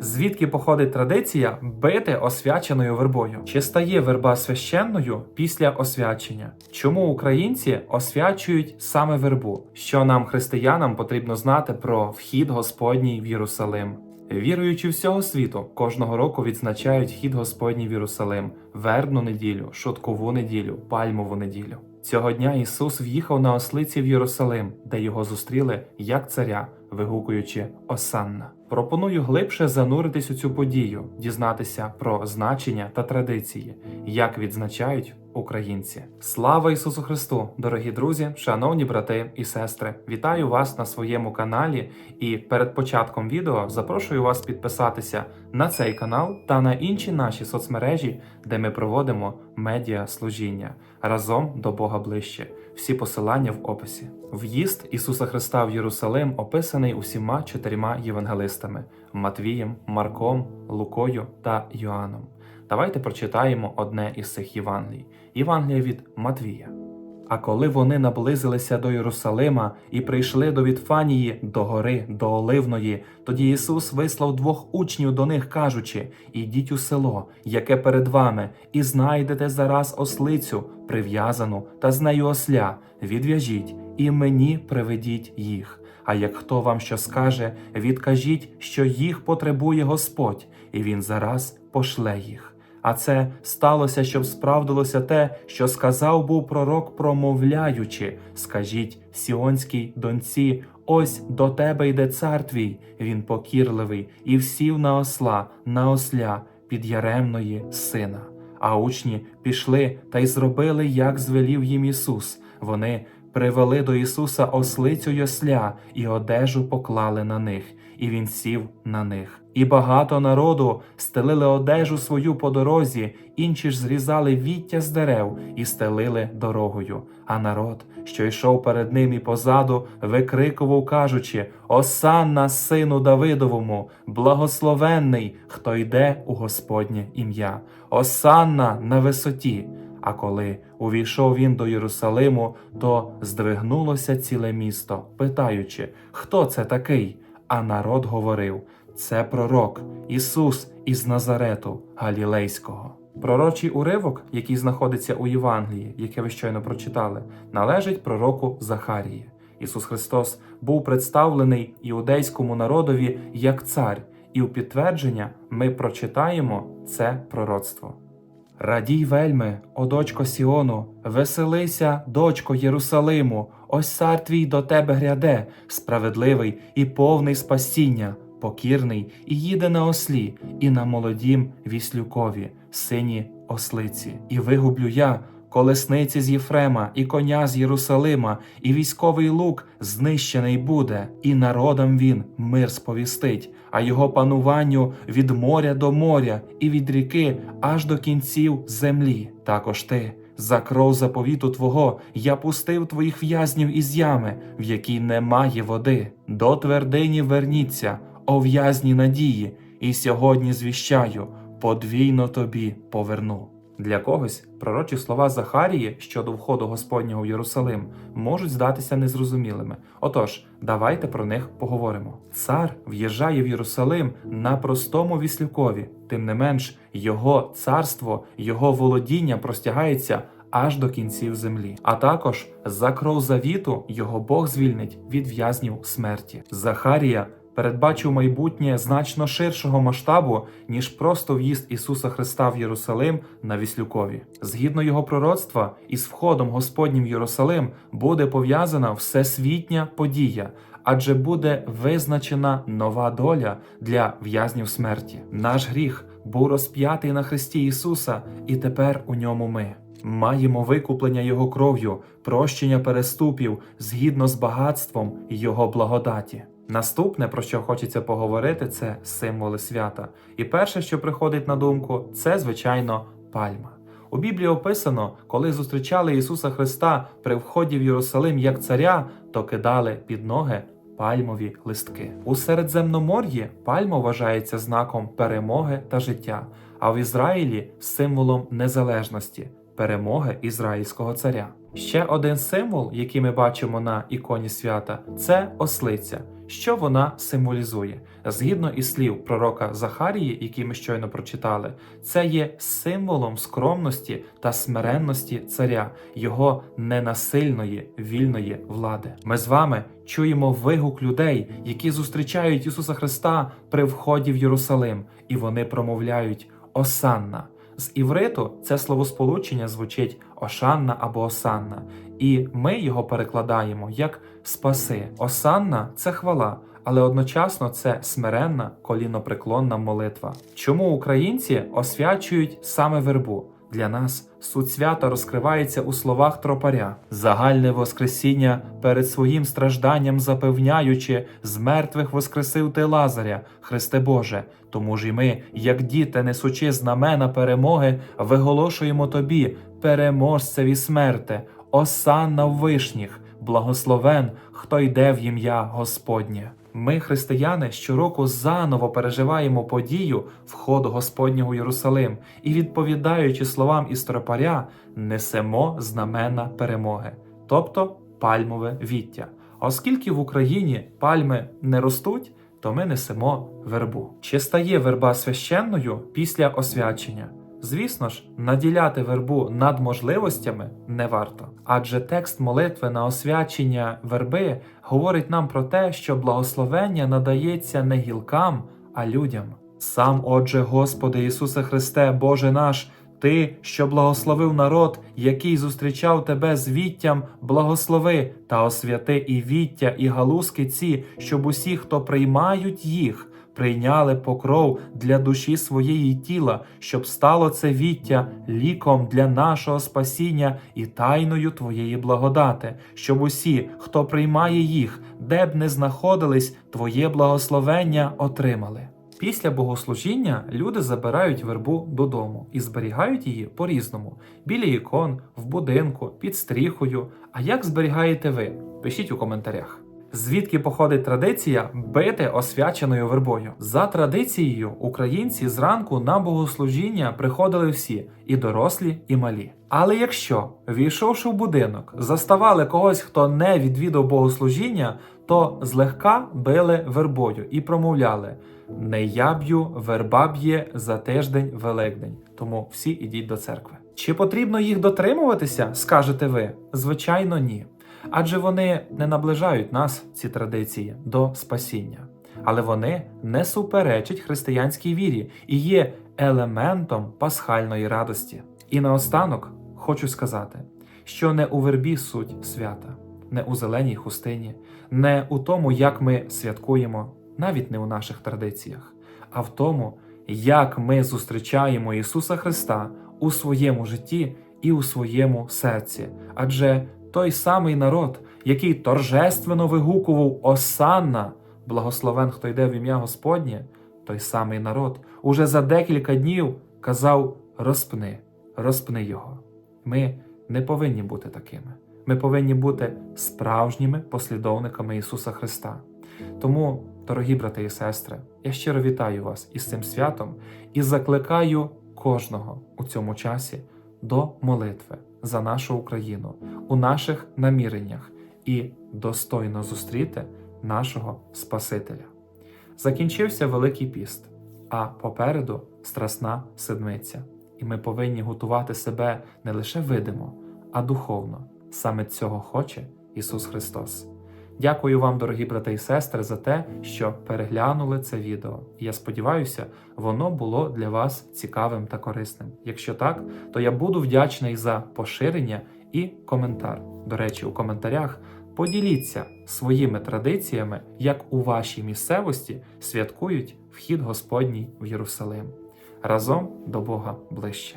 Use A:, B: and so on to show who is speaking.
A: Звідки походить традиція бити освяченою вербою? Чи стає верба священною після освячення? Чому українці освячують саме вербу? Що нам, християнам, потрібно знати про вхід Господній в Єрусалим? Віруючи всього світу, кожного року відзначають вхід Господній в Єрусалим, вербну неділю, шуткову неділю, пальмову неділю. Цього дня Ісус в'їхав на ослиці в Єрусалим, де його зустріли як царя, вигукуючи Осанна. Пропоную глибше зануритись у цю подію, дізнатися про значення та традиції, як відзначають українці. Слава Ісусу Христу, дорогі друзі, шановні брати і сестри! Вітаю вас на своєму каналі. І перед початком відео запрошую вас підписатися на цей канал та на інші наші соцмережі, де ми проводимо медіа служіння разом до Бога ближче. Всі посилання в описі. В'їзд Ісуса Христа в Єрусалим описаний усіма чотирма євангелистами Матвієм, Марком, Лукою та Йоанном. Давайте прочитаємо одне із цих Євангелій. Євангелія від Матвія. А коли вони наблизилися до Єрусалима і прийшли до Вітфанії, до гори, до Оливної, тоді Ісус вислав двох учнів до них, кажучи: Ідіть у село, яке перед вами, і знайдете зараз ослицю, прив'язану та з нею осля, відв'яжіть, і мені приведіть їх. А як хто вам що скаже, відкажіть, що їх потребує Господь, і він зараз пошле їх. А це сталося, щоб справдилося те, що сказав був пророк, промовляючи: Скажіть сіонській доньці, ось до тебе йде цар твій, він покірливий, і всів на осла, на осля підяремної сина. А учні пішли та й зробили, як звелів їм Ісус. Вони привели до Ісуса ослицю й осля і одежу поклали на них, і він сів на них. І багато народу стелили одежу свою по дорозі, інші ж зрізали віття з дерев і стелили дорогою. А народ, що йшов перед ним і позаду, викрикував, кажучи: Осанна, сину Давидовому, благословенний, хто йде у Господнє ім'я, Осанна на висоті. А коли увійшов він до Єрусалиму, то здвигнулося ціле місто, питаючи, хто це такий? А народ говорив: це пророк Ісус із Назарету Галілейського. Пророчий уривок, який знаходиться у Євангелії, яке ви щойно прочитали, належить пророку Захарії. Ісус Христос був представлений іудейському народові як цар, і у підтвердження ми прочитаємо це пророцтво. Радій вельми, о дочко Сіону, веселися, дочко Єрусалиму, ось цар твій до тебе гряде, справедливий і повний спасіння, покірний, і їде на ослі, і на молодім віслюкові, сині ослиці. І вигублю я колесниці з Єфрема, і коня з Єрусалима, і військовий лук знищений буде, і народам він мир сповістить, а його пануванню від моря до моря, і від ріки аж до кінців землі. Також ти. За кров заповіту Твого я пустив твоїх в'язнів із ями, в якій немає води. До твердині верніться, о в'язні надії, і сьогодні звіщаю, подвійно тобі поверну. Для когось пророчі слова Захарії щодо входу Господнього в Єрусалим можуть здатися незрозумілими. Отож, давайте про них поговоримо. Цар в'їжджає в Єрусалим на простому віслюкові, тим не менш, його царство, його володіння простягається аж до кінців землі. А також за кров завіту його Бог звільнить від в'язнів смерті. Захарія передбачив майбутнє значно ширшого масштабу, ніж просто в'їзд Ісуса Христа в Єрусалим на Віслюкові. Згідно його пророцтва, із входом Господнім в Єрусалим буде пов'язана всесвітня подія. Адже буде визначена нова доля для в'язнів смерті. Наш гріх був розп'ятий на Христі Ісуса, і тепер у ньому ми. Маємо викуплення Його кров'ю, прощення переступів згідно з багатством Його благодаті. Наступне, про що хочеться поговорити, це символи свята. І перше, що приходить на думку, це звичайно пальма. У Біблії описано, коли зустрічали Ісуса Христа при вході в Єрусалим як царя, то кидали під ноги пальмові листки. У Середземномор'ї пальма вважається знаком перемоги та життя, а в Ізраїлі символом незалежності, перемоги ізраїльського царя. Ще один символ, який ми бачимо на іконі свята, це ослиця, Що вона символізує? Згідно із слів пророка Захарії, які ми щойно прочитали, це є символом скромності та смиренності царя, його ненасильної вільної влади. Ми з вами чуємо вигук людей, які зустрічають Ісуса Христа при вході в Єрусалим, і вони промовляють Осанна. З івриту це словосполучення звучить Ошанна або Осанна, і ми його перекладаємо як спаси. Осанна це хвала, але одночасно це смиренна колінопреклонна молитва. Чому українці освячують саме вербу? Для нас суть свята розкривається у словах тропаря, загальне Воскресіння перед своїм стражданням запевняючи, з мертвих воскресив ти Лазаря, Христе Боже. Тому ж і ми, як діти, несучи знамена перемоги, виголошуємо тобі, переможцеві смерти, осанна в вишніх, благословен, хто йде в ім'я Господнє. Ми, християни, щороку заново переживаємо подію входу Господнього в Єрусалим і, відповідаючи словам із тропаря, несемо знамена перемоги, тобто пальмове віття. Оскільки в Україні пальми не ростуть, то ми несемо вербу. Чи стає верба священною після освячення? Звісно ж, наділяти вербу над можливостями не варто, адже текст молитви на освячення верби говорить нам про те, що благословення надається не гілкам, а людям. Сам, отже, Господи Ісусе Христе, Боже наш, Ти, що благословив народ, який зустрічав Тебе з віттям, благослови та освяти і віття, і галузки ці, щоб усі, хто приймають їх, прийняли покров для душі своєї тіла, щоб стало це віття ліком для нашого спасіння і тайною Твоєї благодати, щоб усі, хто приймає їх, де б не знаходились, Твоє благословення отримали. Після богослужіння люди забирають вербу додому і зберігають її по-різному: біля ікон, в будинку, під стріхою. А як зберігаєте ви? Пишіть у коментарях. Звідки походить традиція бити освяченою вербою? За традицією, українці зранку на богослужіння приходили всі, і дорослі, і малі. Але якщо, війшовши в будинок, заставали когось, хто не відвідав богослужіння, то злегка били вербою і промовляли: Не я б'ю, верба б'є за тиждень Великдень. Тому всі ідіть до церкви. Чи потрібно їх дотримуватися, скажете ви? Звичайно, ні адже вони не наближають нас, ці традиції, до спасіння, але вони не суперечать християнській вірі і є елементом пасхальної радості. І наостанок хочу сказати, що не у вербі суть свята, не у зеленій хустині, не у тому, як ми святкуємо, навіть не у наших традиціях, а в тому, як ми зустрічаємо Ісуса Христа у своєму житті і у своєму серці, адже той самий народ, який торжественно вигукував Осанна, благословен, хто йде в ім'я Господнє, той самий народ уже за декілька днів казав: розпни, розпни його. Ми не повинні бути такими. Ми повинні бути справжніми послідовниками Ісуса Христа. Тому, дорогі брати і сестри, я щиро вітаю вас із цим святом і закликаю кожного у цьому часі до молитви за нашу Україну у наших наміреннях і достойно зустріти нашого Спасителя. Закінчився Великий піст, а попереду страсна седмиця, і ми повинні готувати себе не лише видимо, а духовно. Саме цього хоче Ісус Христос. Дякую вам, дорогі брати і сестри, за те, що переглянули це відео. Я сподіваюся, воно було для вас цікавим та корисним. Якщо так, то я буду вдячний за поширення і коментар. До речі, у коментарях поділіться своїми традиціями, як у вашій місцевості святкують вхід Господній в Єрусалим. Разом до Бога ближче.